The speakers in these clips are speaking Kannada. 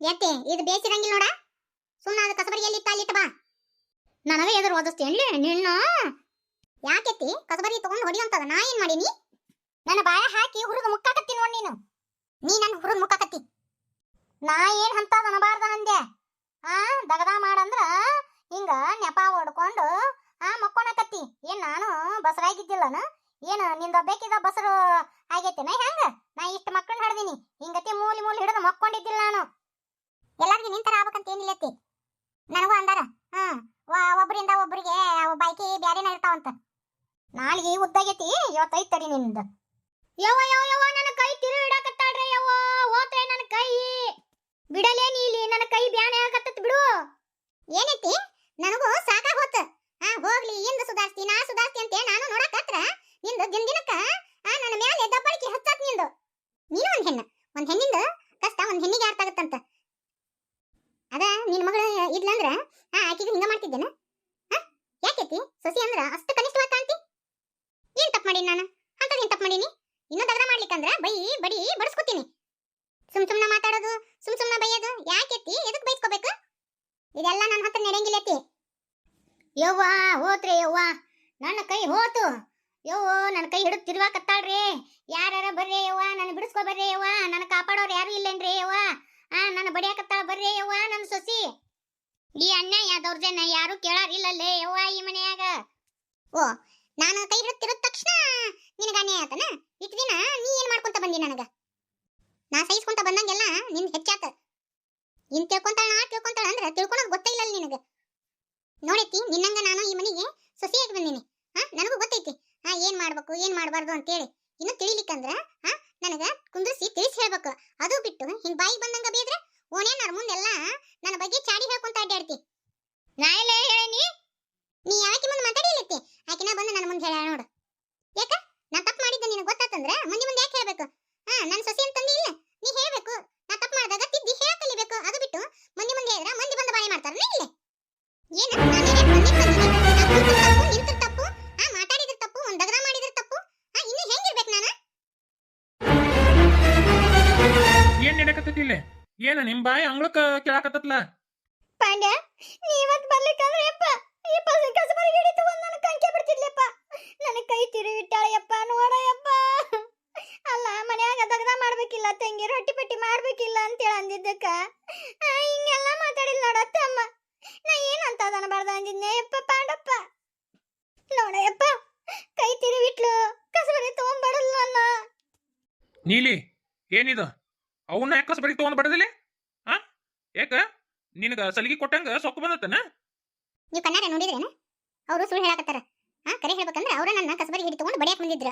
ಯಾಕೆ ಇದು ಬೇಸಿರಂಗಿಲ್ಲ ನೋಡ. ಸುಮ್ಮನೆ ಅದು ಕಸಬರಿಯಲ್ಲಿ ಇಟ್ಟ ಅಲ್ಲಿಟ್ಟ ಬಾ. ನನಗೆ ಎದುರು ಓದಿಸ್ತೇನ್ಲಿ ನಿನ್ನ? ಯಾಕೆತ್ತಿ ಕಸಬರಿ ತಗೊಂಡು ಹೊಡಿಯಂತದ ನಾ ಏನ್ ಮಾಡೀನಿ? ನನ್ನ ಬಾಯ ಹಾಕಿ ಹುರಿದು ಮುಕ್ಕಾಕತ್ತಿ ನೋಡ್ ನೀನು. ನೀ ನನ್ನ ಹುರಿದು ಮುಕ್ಕಾಕತ್ತಿ. ನಾ ಏನ್ ಹಂತ ಅನಬಾರ್ದ ಅಂದೆ ಆ, ದಗದ ಮಾಡಂದ್ರ ಹಿಂಗ ನೆಪ ಹೊಡ್ಕೊಂಡು ಆ, ಮಕ್ಕೊಣಕತ್ತಿ. ಏನ್ ನಾನು ಬಸರಾಗಿದ್ದಿಲ್ಲನ ಏನ ನಿಂದ ಬೇಕಿದ ಬಸರು ಆಗೈತೇನ? ನಾ ಇಷ್ಟ ಮಕ್ಕಳನ್ನ ಹಿಡ್ದೀನಿ ಹಿಂಗತಿ ಮೂಲಿ ಮೂಲಿ ಹಿಡಿದು ಮಕ್ಕೊಂಡಿದ್ದಿಲ್ಲ ನಾನು ಎಲ್ಲಾರ್ಗಿ ನಿಂತರ ಆಗ್ಬೇಕಂತ ಏನಿಲ್ಲತ್ತಿ ನನಗೂ ಅಂದಾರ ಹಾ ವ- ಒಬ್ರಿಂದ ಒಬ್ರಿಗೆ ಬೈಕಿ ಬ್ಯಾರೇನ ಇರ್ತಾವಂತ ನಾಳೆಗೆ ಉದ್ದಾಗೈತಿ ಇವತ್ತೈತ್ ತಡಿ ನಿಂದ ಯವ್ವ ಯವ್ವ ಯವ್ವ ನನ್ನ ಕೈ ತಿರು ಇಡಕತ್ತಾಳ್ರಿ ಯವ್ವ ಹೋತ್ರೆ ನನ್ನ ಕೈ ಬಿಡಲೇ ನೀಲಿ ನನ್ನ ಕೈ ಬ್ಯಾನೆ ಆಗತ್ತತ್ ಬಿಡು ಏನೈತಿ ನನಗೂ ಸಾಕ ಹೋತ ಆ ಹೋಗ್ಲಿ ಇಂದ ಸುಧಾರಿಸ್ತಿ ನಾ ಸುಧಾರಿಸ್ತಿ ಅಂತ ನಾನು ನೋಡಕತ್ರ ನಿಂದು ದಿನ ದಿನಕ್ಕ ಆ ನನ್ನ ಮ್ಯಾಲೆ ದಬ್ಬಳಿಕೆ ಹಚ್ಚಾತ್ ನಿಂದು ನೀನು ಒಂದ್ ಹೆಣ್ಣು ಒಂದ್ ಹೆಣ್ಣಿಂದ ಕಷ್ಟ ಒಂದ್ ಹೆಣ್ಣಿಗೆ ಅರ್ಥ ಆಗತ್ತಂತ ಅದ ನಿನ್ ಮಗಳ ಇದ್ಲಂದ್ರ ಆ, ಆಕಿಗೆ ಹಿಂಗ ಮಾಡ್ತಿದ್ದೇನ? ಯಾಕೆ ಯಾಕೈತಿ ಸಸಿ ಅಂದ್ರ ಅಷ್ಟು ಕನಿಷ್ಠವಾದ ಕಾಂತಿ ಏನ್ ತಪ್ಪು ಮಾಡೀನಿ ನಾನು? ಅಂತದ್ ಏನ್ ತಪ್ಪು ಮಾಡೀನಿ? ಇನ್ನೂ ದಗದ ಮಾಡ್ಲಿಕ್ಕಂದ್ರ ಬೈ ಬಡಿ ಬಡಿಸ್ಕೊತೀನಿ. ಸುಮ್ ಸುಮ್ನ ಮಾತಾಡೋದು, ಸುಮ್ ಸುಮ್ನ ಬೈಯೋದು ಯಾಕೈತಿ ಎದಕ್ ಬೈಸ್ಕೋಬೇಕು? ಇದೆಲ್ಲ ನನ್ನ ಹತ್ರ ನಡೆಯಂಗಿಲ್ಲತಿ ಯವ್ವ, ಹೋತ್ರಿ ಯವ್ವ, ನನ್ನ ಕೈ ಹೋತು. ಯವ್ವ, ನನ್ನ ಕೈ ಹಿಡಿದು ತಿರ್ವಾಕತ್ತಾಳ್ರಿ ಯಾರ್ಯಾರ ಬರ್ರಿ ಯವ್ವ, ನನ್ನ ಬಿಡಿಸ್ಕೊ ಬರ್ರಿ ಯವ್ವ. ನನ್ನ ಕಾಪಾಡೋರು ಯಾರು ಇಲ್ಲೇನ್ರಿ ಯವ್ವ? ಆ, ನನ್ನ ಬಡಿಯಾಕತ್ತಾಳ ಬರ್ರಿ ಯವ್ವ, ನನ್ನ ಸೊಸಿ. ಈ ಅನ್ಯಾಯ ದೌರ್ಜನ್ಯ? ಯಾರು ಕೇಳಾರಿಲ್ಲಲ್ಲೇ ಯವ್ವ ಈ ಮನೆಯಾಗ? ಓ, ನಾನು ಕೈ ಹಿಡುತ್ತಿರೋ ತಕ್ಷಣ ನಿನಗೆ ಅನ್ಯಾಯ ಆತನ? ಇಟ್ ದಿನ ನೀ ಏನ್ ಮಾಡ್ಕೊಂತ ಬಂದಿ ನನಗ? ನಾ ಸಹಿಸ್ಕೊಂತ ಬಂದಂಗೆಲ್ಲ ನಿನ್ ಹೆಚ್ಚಾತ. ಇನ್ ತಿಳ್ಕೊಂತಾಳ ನಾ ತಿಳ್ಕೊಂತಾಳ ಅಂದ್ರೆ ತಿಳ್ಕೊಳಕ್ ನಿನಗ. ನೋಡೈತಿ, ನಿನ್ನಂಗ ನಾನು ಈ ಮನೆಗೆ ಸೊಸೆಯಾಗಿ ಬಂದೀನಿ. ಹಾ, ನನಗೂ ಗೊತ್ತೈತಿ. ಹಾ, ಏನ್ ಮಾಡ್ಬೇಕು, ಏನ್ ಮಾಡಬಾರ್ದು ಅಂತೇಳಿ. ಇನ್ನು ತಿಳಿಲಿಕ್ಕಂದ್ರ ಹಾ, ನನಗ ಕುಂದ್ರಿಸಿ ತಿಳಿಸಿ ಹೇಳ್ಬೇಕು. ಅದು ಬಿಟ್ಟು ಹಿಂಗ್ ಬಾಯಿಗೆ ಬಂದಂಗ ಬೇದ್ರೆ ಓಣ್ಯಾನವ್ರ ಮುಂದೆಲ್ಲ ನನ್ನ ಬಗ್ಗೆ ಚಾಡಿ ನಾ ಎಲ್ಲ ನೀ ಯಾಕೆ ಮುಂದೆ ಮಾತಾಡಿಲ್ಲತ್ತಿ ಆಕಿನ ಬಂದು ನನ್ನ ಮುಂದೆ ಹೇಳ ನೋಡು. ಯಾಕ? ನಾ ತಪ್ಪು ಮಾಡಿದ್ದೆ ನಿನಗೆ ಗೊತ್ತಾತಂದ್ರ ಮಂದಿ ಮುಂದೆ ಯಾಕೆ ಹೇಳಬೇಕು? ಹಾ ನನ್ನ ಸೊಸೆ ಅಂತಂದಿ ಇಲ್ಲ ನೀ ಹೇಳಬೇಕು. ನಾ ತಪ್ಪು ಮಾಡಿದಾಗ ತಿದ್ದಿ ಹೇಳ ಕಲಿಬೇಕು. ಅದು ಬಿಟ್ಟು ಮುಂದೆ ಮುಂದೆ ಹೇಳಿದ್ರೆ ಮಂದಿ ಬಂದು ಬಾಯಿ ಮಾಡ್ತಾರ. ಇಲ್ಲ? ಏನ? ನಾನು ಏನೇ ಬಂದಿ ಬಂದಿನಿ ನಾ ಕುಂತ್ರ ತಪ್ಪು ಆ ಮಾತಾಡಿದ್ರ ತಪ್ಪು, ಒಂದ್ ದಗದ ಮಾಡಿದ್ರ ತಪ್ಪು, ಆ, ಇನ್ನು ಹೆಂಗಿರ್ಬೇಕು ನಾನು? ಏನ್ ನಿಮ್ ಬಾಯಿ ಅಂಗ್ಳಕ್ಕ ಕೇಳಾಕತ್ತತ್ಲ? ಪಾಂಡ್ಯ, ನೀವತ್ ಬರ್ಲಿಕ್ಕಂದ್ರೆ ಈ ಪಸ ಕಸಬರಿ ಹಿಡಿತು ಒಂದ್ ನನ್ನ ಕಂಕೆ ಬಿಡ್ತಿದ್ಲಪ್ಪ ನನ್ನ ಕೈ ತಿರುಗಿಟ್ಟಾಳೆಯಪ್ಪ ನೋಡಯಪ್ಪ ಅಲ್ಲ, ಮನ್ಯಾಗ ದಗದ ಮಾಡ್ಬೇಕಿಲ್ಲ, ತಂಗಿ ರೊಟ್ಟಿ ಪಟ್ಟಿ ಮಾಡ್ಬೇಕಿಲ್ಲ ಅಂತೇಳಿ ಅಂದಿದ್ದಕ್ಕ. ಹಿಂಗೆಲ್ಲ ಮಾತಾಡಿಲ್ಲ ನೋಡತ್ತಮ್ಮ ನಾ ಏನಂತ ಅದನ್ನ ಅಂದಿದ್ನೆ ಯಪ್ಪ ಪಾಂಡಪ್ಪ. ನೋಡಯಪ್ಪ ಕೈ ತಿರುವಿಟ್ಲು ಕಸಬರಿ ತಗೊಂಡ್ಬಡಲ್ಲ ನನ್ನ ನೀಲಿ, ಏನಿದು? ಅವನ್ನ ಕಸಬರಿ ಬಡಿ ತಗೊಂಡ್ ಬಡದಿಲ್ಲ ಆ? ಯಾಕ? ನಿನಗ ಸಲಿಗೆ ಕೊಟ್ಟಂಗ ಸೊಕ್ಕ ಬಂದತನ ನೀವು ಕನ್ನಡ ನೋಡಿದ್ರೇನ? ಅವರು ಸುಳ್ಳು ಹೇಳಕತ್ತಾರ. ಹಾ, ಕರೆ ಹೇಳ್ಬೇಕಂದ್ರೆ ಅವ್ರ ನನ್ನ ಕಸಬರಿ ಹಿಡಿ ತಗೊಂಡು ಬಡಿಯಕ್ ಬಂದಿದ್ರ.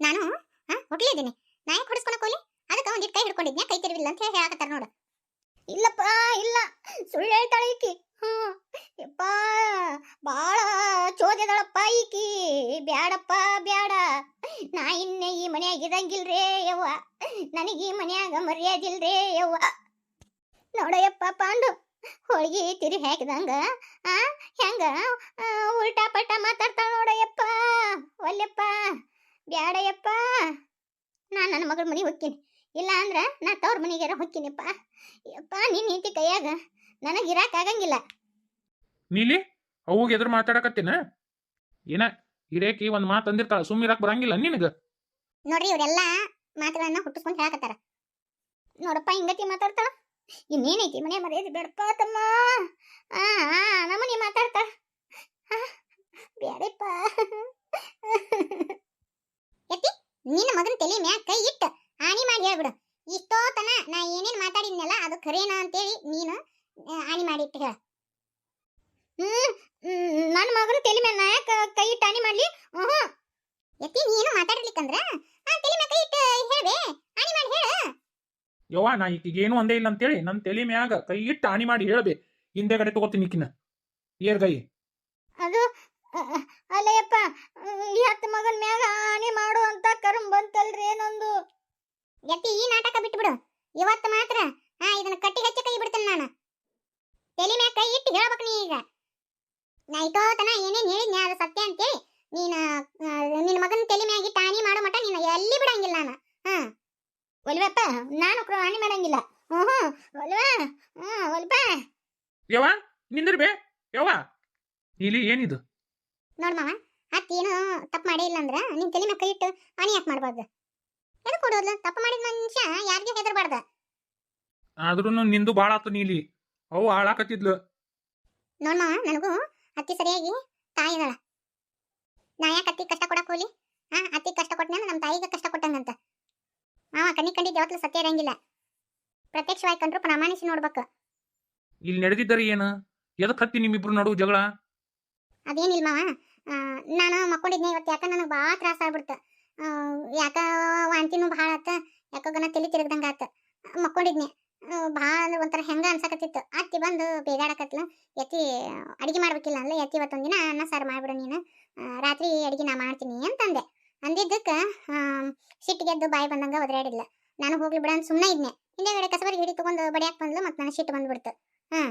ನಾನು, ಹಾ ಹೊಡ್ಲಿದ್ದೀನಿ ನಾ ಯಾಕೆ ಹೊಡಿಸ್ಕೊಳಕ್ ಹೋಗ್ಲಿ? ಅದಕ್ಕೆ ಒಂದಿಟ್ಟು ಕೈ ಹಿಡ್ಕೊಂಡಿದ್ನ ಕೈ ತಿರುವಿಲ್ಲ ಅಂತ ಹೇಳಿ ಹೇಳಕತ್ತಾರ ನೋಡು. ಇಲ್ಲಪ್ಪ, ಇಲ್ಲ. ಸುಳ್ಳು ಹೇಳ್ತಾಳೆ ಈಕಿ. ಹ್ಮ್ ಯಪ್ಪ, ಬಾಳ ಚೋದ್ಯದಳಪ್ಪ ಈಕಿ. ಬ್ಯಾಡಪ್ಪ, ಬ್ಯಾಡ. ನಾ ಇನ್ನೇ ಈ ಮನ್ಯಾಗ ಇದಂಗಿಲ್ರೇ ಯವ್ವ. ನನಗೆ ಈ ಮನ್ಯಾಗ ಮರ್ಯಾದಿಲ್ರೇ ಯವ್ವ. ನೋಡಯ್ಯಪ್ಪ ಪಾಂಡು ಹೋಳಿಗೆ ತಿರಿ ಹಾಕಿದಂಗ ಆ ಹೆಂಗ? ಉಲ್ಟಾ ಪಟ್ಟ ಮಾತಾಡ್ತಾಳ ನೋಡಯ್ಯಪ್ಪ ಒಲ್ಲೆಪ್ಪ ಬ್ಯಾಡಯ್ಯಪ್ಪ. ನಾ ನನ್ನ ಮಗಳ ಮನೆಗೆ ಹೋಗ್ತೀನಿ. ಇಲ್ಲ ಅಂದ್ರೆ ನಾ ತವ್ರ ಮನೆಗಾರ ಹೋಗ್ತೀನಿಪ್ಪ. ಯಪ್ಪ ನಿನ್ನ ನೀತಿ ಕೈಯಾಗ ನನಗೆ ಇರಾಕ್ ಆಗಂಗಿಲ್ಲ. ನೀಲಿ ಅವಾಗ ಎದುರು ಮಾತಾಡಕತ್ತೇನ? ಏನ ಹಿರೇಕಿ ಒಂದ್ ಮಾತು ಅಂದಿರ್ತಾಳ ಸುಮ್ಮಿರಾಕ್ ಬರಂಗಿಲ್ಲ ನಿನಗ? ನೋಡ್ರಿ ಇವರೆಲ್ಲ ಮಾತುಗಳನ್ನ ಹುಟ್ಟಿಸ್ಕೊಂಡು ಹೇಳಕತ್ತಾರ. ನೋಡಪ್ಪ ಹಿಂಗತಿ ಮಾತಾಡ್ತಾಳ. ಇನ್ನೇನೈತಿ ಮನೆ ಮರ್ಯಾದೆ ಬೇಡಪ್ಪ ತಮ್ಮ. ಆ ನಮ್ಮನೆ ಮಾತಾಡ್ತಾ. ಬ್ಯಾಡಪ್ಪ ಎತ್ತಿ ನಿನ್ನ ಮಗನ ತಲೆ ಮ್ಯಾಗ ಕೈ ಇಟ್ಟು. ಆಣಿ ಮಾಡಿ ಹೇಳ್ಬಿಡು. ಇಷ್ಟೋತನ ನಾ ಏನೇನ್ ಮಾತಾಡಿದ್ನಲ್ಲ ಅದು ಖರೇನಾ ಅಂತೇಳಿ ನೀನು ಹಾನಿ ಮಾಡಿ ಇಟ್ಟು ಹೇಳ. ನನ್ನ ಮಗನ ತಲೆ ಯಾಕ ಕೈ ಇಟ್ಟು ಆಣಿ ಮಾಡ್ಲಿ? ಹ್ಞೂ ಎತ್ತಿ ನೀನು ಮಾತಾಡ್ಲಿಕ್ಕಂದ್ರ ಆ ತಲೆ ಮ್ಯಾಗ ಕೈ ಇಟ್ಟು ಹೇಳ್ಬೆ ಆಣಿ ಮಾಡಿ ಹೇಳ ಯವ್ವ, ನಾ ಈಕಿಗೇನು ಒಂದೇ ಇಲ್ಲ ಅಂತೇಳಿ ನನ್ನ ತಲೆ ಮ್ಯಾಗ ಕೈ ಇಟ್ಟು ಹಾನಿ ಮಾಡಿ ಹೇಳ್ಬೆ. ಹಿಂದೆಗಡೆ ತಗೋತೀನಿ ಈಕಿನ. ಏರ್ಗೈ ಅದು ಅಲ್ಲಯ್ಯಪ್ಪ, ಈ ಹತ್ತು ಮಗನ ಮ್ಯಾಗ ಆಣಿ ಮಾಡು ಅಂತ ಕರ್ಮ್ ಬಂತಲ್ರಿ ಏನೊಂದು ಯತಿ, ಈ ನಾಟಕ ಬಿಟ್ಬಿಡು. ಇವತ್ತು ಮಾತ್ರ ಹಾ ಇದನ್ನ ಕಟ್ಟಿ ಹಚ್ಚಿ ಕೈ ಬಿಡ್ತೇನೆ ನಾನು. ತಲೆ ಮ್ಯಾಗ ಕೈ ಇಟ್ಟು ಹೇಳ್ಬೇಕು ನೀ ಈಗ. ನಾ ತನ ಏನೇನು ಹೇಳಿದ್ನಿ ಅದು ಸತ್ಯ ಅಂತೇಳಿ, ನೀನು ನಿನ್ನ ಮಗನ ತಲೆ ಮ್ಯಾಗ ಇಟ್ಟು ಆಣಿ ಮಾಡೋ ಮಟ್ಟ ನೀನು ಎಲ್ಲಿ ಬಿಡಂಗಿಲ್ಲ ನಾನು. ಹಾ. ಒಲ್ವಪ್ಪ ನಾನು ಪ್ರಾಣಿ ಮಾಡಂಗಿಲ್ಲ. ಹ್ಞೂ ಒಲ್ವಾ ಹ್ಞೂ ಒಲ್ಪ. ಯವ್ವ ನಿಂದ್ರಿ ಬೇ ಯವ್ವ. ನೀಲಿ ಏನಿದು? ನೋಡ್ ಮಾವ ಅತ್ತಿ ಏನು ತಪ್ಪು ಮಾಡೇ ಇಲ್ಲ ಅಂದ್ರ ನಿನ್ ತಲೆ ಮೇಲೆ ಕೈ ಇಟ್ಟು ಆಣಿ ಯಾಕೆ ಮಾಡ್ಬಾರ್ದು? ಎದಕ್ಕೆ ಕೊಡೋದ್ಲ ತಪ್ಪು ಮಾಡಿದ ಮನುಷ್ಯ ಯಾರಿಗೆ ಹೆದರ್ಬಾರ್ದ? ಆದ್ರೂ ನಿಂದು ಭಾಳ ಆತು ನೀಲಿ. ಅವು ಹಾಳಾಕತ್ತಿದ್ಲು. ನೋಡ್ ಮಾವ ನನಗೂ ಅತ್ತಿ ಸರಿಯಾಗಿ ತಾಯಿ ಇದಾಳ ನಾ ಯಾಕೆ ಅತ್ತಿ ಕಷ್ಟ ಕೊಡಕ್ ಹೋಗ್ಲಿ? ಹಾ ಅತ್ತಿ ಕಷ್ಟ ಕೊಟ್ಟನ ನಮ್ಮ ತಾಯಿಗೆ ಕಷ್ಟ ಕೊಟ್ಟಂಗಂತ. ಮಾವ ಕಣ್ಣಿ ಕಂಡಿದ್ದು ಯಾವತ್ತೂ ಸತ್ಯ ಇರಂಗಿಲ್ಲ. ಪ್ರತ್ಯಕ್ಷವಾಗಿ ಕಂಡ್ರು ಪ್ರಮಾಣಿಸಿ ನೋಡ್ಬೇಕು. ಇಲ್ಲಿ ನಡೆದಿದ್ದಾರೆ ಏನು? ಎದಕ್ ಹತ್ತಿ ನಿಮ್ಮಿಬ್ರು ನಡುವು ಜಗಳ? ಅದೇನಿಲ್ಲ ಮಾವ. ಆ, ನಾನು ಮಕ್ಕೊಂಡಿದ್ನೆ ಇವತ್ತು ಯಾಕ ನನಗೆ ಭಾಳ ತ್ರಾಸ ಆಗ್ಬಿಡ್ತು. ಆ, ಯಾಕ ವಾಂತಿನೂ ಭಾಳ ಆತ ಯಾಕ ಗನ ತಲೆ ತಿರುಗ್ದಂಗೆ ಆತ. ಮಕ್ಕೊಂಡಿದ್ನೆ. ಭಾಳ ಅಂದ್ರೆ ಒಂಥರ ಹೆಂಗ ಅನ್ಸಕತ್ತಿತ್ತು. ಅತ್ತಿ ಬಂದು ಬೇಗಾಡಕತ್ಲ. ಎತ್ತಿ ಅಡಿಗೆ ಮಾಡ್ಬೇಕಿಲ್ಲ ಅಲ್ಲ ಎತ್ತಿ ಇವತ್ತೊಂದಿನ ಅನ್ನ ಸಾರು ಮಾಡ್ಬಿಡು ನೀನು. ಆ, ರಾತ್ರಿ ಅಡಿಗೆ ನಾ ಮಾಡ್ತೀನಿ ಅಂತಂದೆ. ಅಂದಿದ್ದಕ್ಕೆ ಸಿಟ್ಟಿಗೆದ್ದು ಬಾಯಿ ಬಂದಂಗ ಒದರಾಡಿಲ್ಲ ನಾನು ಹೋಗ್ಲಿ ಬಿಡ ಅಂತ ಸುಮ್ಮನೆ ಇದ್ನೆ. ಹಿಂದೆಗಡೆ ಕಸಬರಿ ಹಿಡಿ ತಗೊಂಡು ಬಡಿಯಾಕ ಬಂದ್ಲು ಮತ್ತೆ ನನ್ನ ಸಿಟ್ಟು ಬಂದ್ಬಿಡ್ತು. ಹಾ.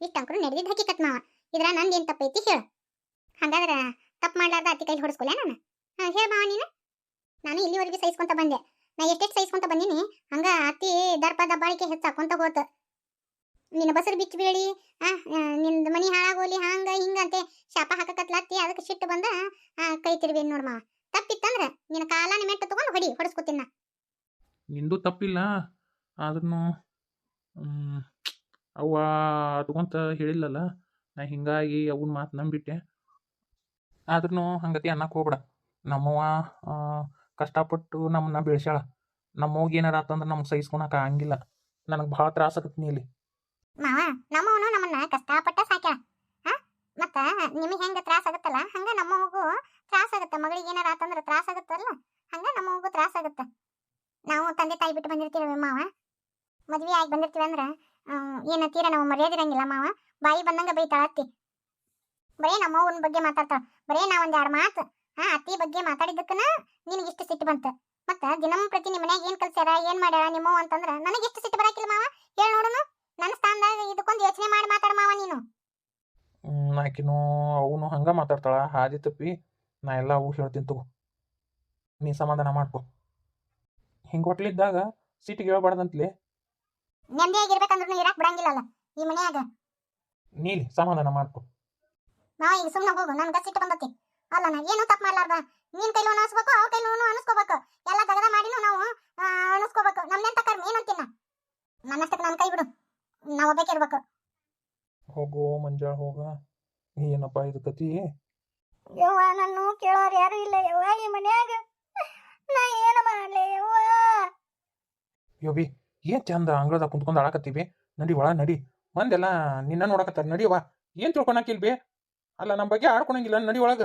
ಇಷ್ಟು ಅಂಕರು ನಡೆದಿದ್ದು ಹಕ್ಕಿಕತ್ ಮಾವ. ಇದ್ರ ನಂದೇನ್ ತಪ್ಪೈತಿ ಹೇಳು. ಹಂಗಾದ್ರೆ ತಪ್ಪು ಮಾಡ್ಲಾರ್ದ ಅತ್ತಿ ಕೈ ಹೊಡಿಸ್ಕೊಲೆ ನಾನು? ಹಾ, ಹೇಳ ಮಾವ ನೀನು. ನಾನು ಇಲ್ಲಿವರೆಗೆ ಸಹಿಸ್ಕೊಂತ ಬಂದೆ. ನಾ ಎಷ್ಟೆಷ್ಟು ಸಹಿಸ್ಕೊಂತ ಬಂದೀನಿ, ಹಂಗ ಅತ್ತಿ ದರ್ಪ ದಬ್ಬಾಳಿಕೆ ಹೆಚ್ಚಾಕೊಂತ ಹೋತ. ನಿನ್ನ ಬಸರು ಬಿಚ್ಚಿ ಬೀಳಿ ನಿಂದ ಮನಿ ಹಾಳಾಗೋಲಿ, ಹಂಗ ಹಿಂಗಂತೆ ಶಾಪ ಹಾಕಕತ್ಲ ಅತ್ತಿ ಅದಕ್ಕೆ ಸಿಟ್ಟು ಬಂದ ಕೈ ತಿರುವಿ ನೋಡ್ ಮಾವ. ತಪ್ಪಿತ್ತಂದ್ರ ನಿನ್ನ ಕಾಲಾನ ಮೆಟ್ಟ ತಗೊಂಡು ಹೊಡಿ ಹೊಡಿಸ್ಕೊತೀನಿ ನಿಂದು ತಪ್ಪಿಲ್ಲ ಆದ್ರೂ ಅವ್ವ ಅದಕ್ಕಂತ ಹೇಳಿಲ್ಲಲ್ಲ ನಾ ಹಿಂಗಾಗಿ ಅವನ ಮಾತು ನಂಬಿಟ್ಟೆ. ಆದ್ರೂ ಹಂಗತಿ ಅನ್ನಕ್ಕೆ ಹೋಗ್ಬೇಡ. ನಮ್ಮವ್ವ ಕಷ್ಟಪಟ್ಟು ನಮ್ಮನ್ನ ಬೆಳೆಸ್ಯಾಳ. ನಮ್ಮವ್ಗೆ ಏನಾರ ಆತಂದ್ರೆ ನಮ್ಗೆ ಸಹಿಸ್ಕೊಳಕ ಹಂಗಿಲ್ಲ ನನಗೆ ಭಾಳ ತ್ರಾಸ ಆಗತ್ತೆ ಇಲ್ಲಿ. ಮಾವ ನಮ್ಮವನು ನಮ್ಮನ್ನ ಕಷ್ಟಪಟ್ಟ ಸಾಕ್ಯಾಳ. ಮತ್ತ ನಿಮಗೆ ಹೆಂಗೆ ತ್ರಾಸ ಆಗತ್ತಲ್ಲ, ಹಂಗ ಮಗು ತ್ರಾಸ ಆಗುತ್ತೆ. ಮಗಳಿಗೆ ಏನಾರ ಆತಂದ್ರೆ ತ್ರಾಸ ಆಗತ್ತಲ್ಲ, ಹಂಗ ಮಗು ತ್ರಾಸ ಆಗುತ್ತೆ. ನಾವು ತಂದೆ ತಾಯಿ ಬಿಟ್ಟು ಬಂದಿರ್ತೀವಿ ಮಾವ? ಮದ್ವೆ ಆಗಿ ಬಂದಿರ್ತೀವಿ ಅಂದ್ರೆ ಏನ ತೀರ ನಾವು ಮರ್ಯಾದಿರಂಗಿಲ್ಲ ಮಾವ? ಬಾಯಿ ಬಂದಂಗ ಬೈತಾಳ ಅತ್ತಿ. ಬರೇ ನಮ್ಮವ್ವನ ಬಗ್ಗೆ ಮಾತಾಡ್ತಾಳ. ಬರೇ ನಾ ಒಂದ್ ಎರಡು ಮಾತು, ಹಾ, ಅತ್ತಿ ಬಗ್ಗೆ ಮಾತಾಡಿದ್ದಕ್ಕನ ನಿನಗಿಷ್ಟು ಸಿಟ್ಟು ಬಂತ. ಮತ್ತ ದಿನಂ ಪ್ರತಿ ನಿಮ್ಮ ಮನ್ಯಾಗ ಏನ್ ಕಲ್ಸ್ಯಾರ, ಏನ್ ಮಾಡ್ಯಾರ ನಿಮ್ಮವ್ವ ಅಂತಂದ್ರ ಇಷ್ಟು ಸಿಟ್ಟು ಬರಾಕಿಲ್ಲ ಮಾವ? ಹೇಳ ನೋಡುನು ನನ್ನ ಸ್ಥಾನದಾಗ ಇದಕ್ಕೊಂದು ಯೋಚನೆ ಮಾಡಿ ಮಾತಾಡ ಮಾವ ನೀನು. ಆಕಿನೂ ಅವನು ಹಂಗೆ ಮಾತಾಡ್ತಾಳ ಹಾದಿ ತಪ್ಪಿ ನಾ ಎಲ್ಲ ಅವು ಹೇಳ್ತೀನಿ ತಗೋ. ನೀ ಸಮಾಧಾನ ಮಾಡ್ಕೊ. ಹಿಂಗೆ ಹೊಟ್ಲಿದ್ದಾಗ ಸಿಟ್ಟಿಗೆ ಹೇಳ್ಬಾರ್ದಂತಲೇ. ನೆಮ್ಮದಿಯಾಗಿರ್ಬೇಕಂದ್ರೂ ಇರಾಕ್ ಬಿಡಂಗಿಲ್ಲಲ್ಲ ಈ ಮನ್ಯಾಗ. ನೀಲಿ ಸಮಾಧಾನ ಮಾಡ್ಕೊ. ನಾ ಈಗ ಸುಮ್ಮನೆ ಹೋಗು ನನ್ಗೆ ಸಿಟ್ಟು ಬಂದತಿ. ಅಲ್ಲ ನಾ ಏನು ತಪ್ಪು ಮಾಡ್ಲಾರ್ದ. ನಿನ್ ಕೈಲೂ ಅನಿಸ್ಬೇಕು ಅವ್ರ ಕೈಲೂ ಅನಿಸ್ಕೋಬೇಕು. ಎಲ್ಲ ತಗದ ಮಾಡಿನೂ ನಾವು ಅನಿಸ್ಕೋಬೇಕು. ನಮ್ನೆಂತ ಕರ್ಮ ಏನು ಅಂತಿನ ನನ್ನಷ್ಟಕ್ಕೆ ನನ್ನ ಕೈ ಬಿಡು. ನಾವು ಒಬ್ಬಕ್ಕೆ ಇರ್ಬೇಕು. ಹೋಗೋ ಮಂಜಾಳ ಹೋಗ. ಏನಪ್ಪ ಇದು ಕತಿ ಯವ್ವ ನನ್ನ ಕೇಳೋರು ಯಾರು ಇಲ್ಲ ಯವ್ವ ಈ ಮನ್ಯಾಗ. ನಾ ಏನು ಮಾಡ್ಲಿ ಯವ್ವ? ಯೋಬಿ ಏನ್ ಚಂದ ಅಂಗಳದಾಗ ಕುಂತ್ಕೊಂಡು ಆಡಕತ್ತೀವಿ ನಡಿ ಒಳ ನಡಿ. ಮಂದೆಲ್ಲ ನಿನ್ನ ನೋಡಕತ್ತಾರ. ನಡಿಯವ್ವ ಏನ್ ತಿಳ್ಕೊಳಕಿಲ್ ಬೇ ಅಲ್ಲ ನಮ್ಮ ಬಗ್ಗೆ ಆಡ್ಕೊಳಂಗಿಲ್ಲ. ನಡಿ ಒಳಗ.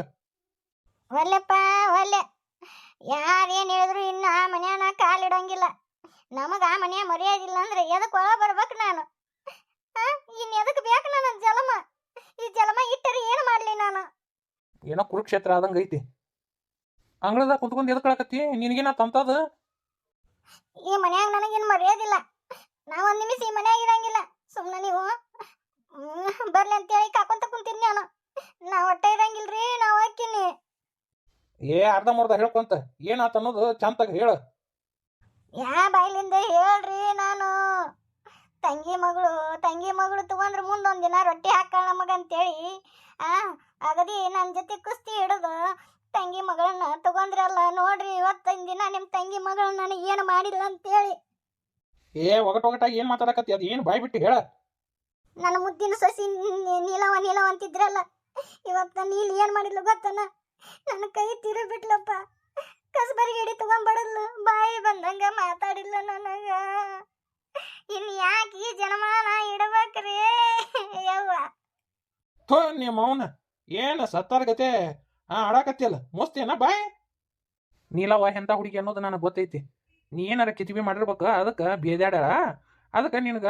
ಒಲ್ಲೆಪ್ಪ ಒಲ್ಲೆ. ಏನು ಹೇಳಿದ್ರು ಇನ್ನು ಆ ಮನ್ಯಾನ ಕಾಲಿಡಂಗಿಲ್ಲ. ನಮಗ ಆ ಮನೆಯ ಮರ್ಯಾದಿಲ್ಲ ಅಂದ್ರೆ ಎದಕ್ಕೆ ಒಳ ಬರ್ಬೇಕು ನಾನು? ಇನ್ ಎದಕ್ಕೆ ಬೇಕು ನನ್ನ ಜಲಮ? ಈ ಜಲಮ ಇಟ್ಟರೆ ಏನು ಮಾಡ್ಲಿ ನಾನು? ಏನೋ ಕುರುಕ್ಷೇತ್ರ ಆದಂಗ ಐತಿ. ಅಂಗಳದಾಗ ಕುತ್ಕೊಂಡು ಎದಕ್ಕಳಕತ್ತಿ ನಿನಗೇನ ತಂತದ ಈ ಮನ್ಯಾಗ ನನಗೇನು ಮರ್ಯಾದಿಲ್ಲ ನಾ ಒಂದ್ ನಿಮಿಷ ಈ ಮನ್ಯಾಗ ಇರಂಗಿಲ್ಲ. ಸುಮ್ಮನೆ ನೀವು ಬರ್ಲಿ ಅಂತ ಹೇಳಿ ಕಾಕೊಂತ ಕುಂತೀನಿ ನಾನು. ನಾ ಒಟ್ಟ ಇರಂಗಿಲ್ರಿ ನಾ ಹಾಕಿನಿ. ಏ ಅರ್ಧ ಮರ್ಧ ಹೇಳ್ಕೊಂತ. ಏನಾತ ಅನ್ನೋದು ಚಂತಾಗ ಹೇಳ. ಯಾ ಬಾಯ್ಲಿಂದ ಹೇಳ್ರಿ ನಾನು. ತಂಗಿ ಮಗಳು ತಂಗಿ ಮಗಳು ತಗೊಂಡ್ರೆ ಮುಂದೊಂದು ದಿನ ರೊಟ್ಟಿ ಹಾಕಳ ನಮಗ ಅಂತೇಳಿ ಆ ಅಗದಿ ನನ್ನ ಜೊತೆ ಕುಸ್ತಿ ಹಿಡಿದು ತಂಗಿ ಮಗಳನ್ನ ತಗೊಂಡ್ರಲ್ಲ ನೋಡ್ರಿ ಇವತ್ತಿನ ದಿನ ನಿಮ್ಮ ತಂಗಿ ಮಗಳು ನನಗೆ ಏನು ಮಾಡಿಲ್ಲ ಅಂತೇಳಿ. ಏ ಒಗಟ ಒಗಟಾಗಿ ಏನು ಮಾತಾಡಕತ್ತಿ? ಅದು ಏನು ಬಾಯ್ ಬಿಟ್ಟು ಹೇಳ. ನನ್ನ ಮುದ್ದಿನ ಸಸಿ ನೀಲವ ನೀಲವ ಅಂತಿದ್ರಲ್ಲ ಇವತ್ತು ನೀಲ್ ಏನು ಮಾಡಿದ್ಲು ಗೊತ್ತನ? ನನ್ನ ಕೈ ತಿರು ಬಿಟ್ಲಪ್ಪ. ಕಸಬರಿಗೆ ಹಿಡಿ ಬಾಯಿ ಬಂದಂಗ ಮಾತಾಡಿಲ್ಲ ನನಗ. ಇನ್ ಯಾಕೆ ಈ ಜನಮಾನ ಇಡಬೇಕ್ರಿ? ಯವ್ವ. ಥೋ, ನಿಮ್ಮ ಅವನ. ಏನ ಸತ್ತಾರ್ಗತೆ ಹಾ ಆಡಾಕತ್ತಿಯಲ್ಲ. ಮೋಸ್ತೇನ ಬಾಯ್. ನೀಲವ ಎಂತ ಹುಡುಗಿ ಅನ್ನೋದು ನನಗೆ ಗೊತ್ತೈತಿ. ನೀ ಏನಾರ ಕಿತಿಬಿ ಮಾಡಿರ್ಬೇಕು ಅದಕ್ಕೆ ಬೇದಾಡ್ಯಾಳ ಅದಕ್ಕೆ ನಿನಗ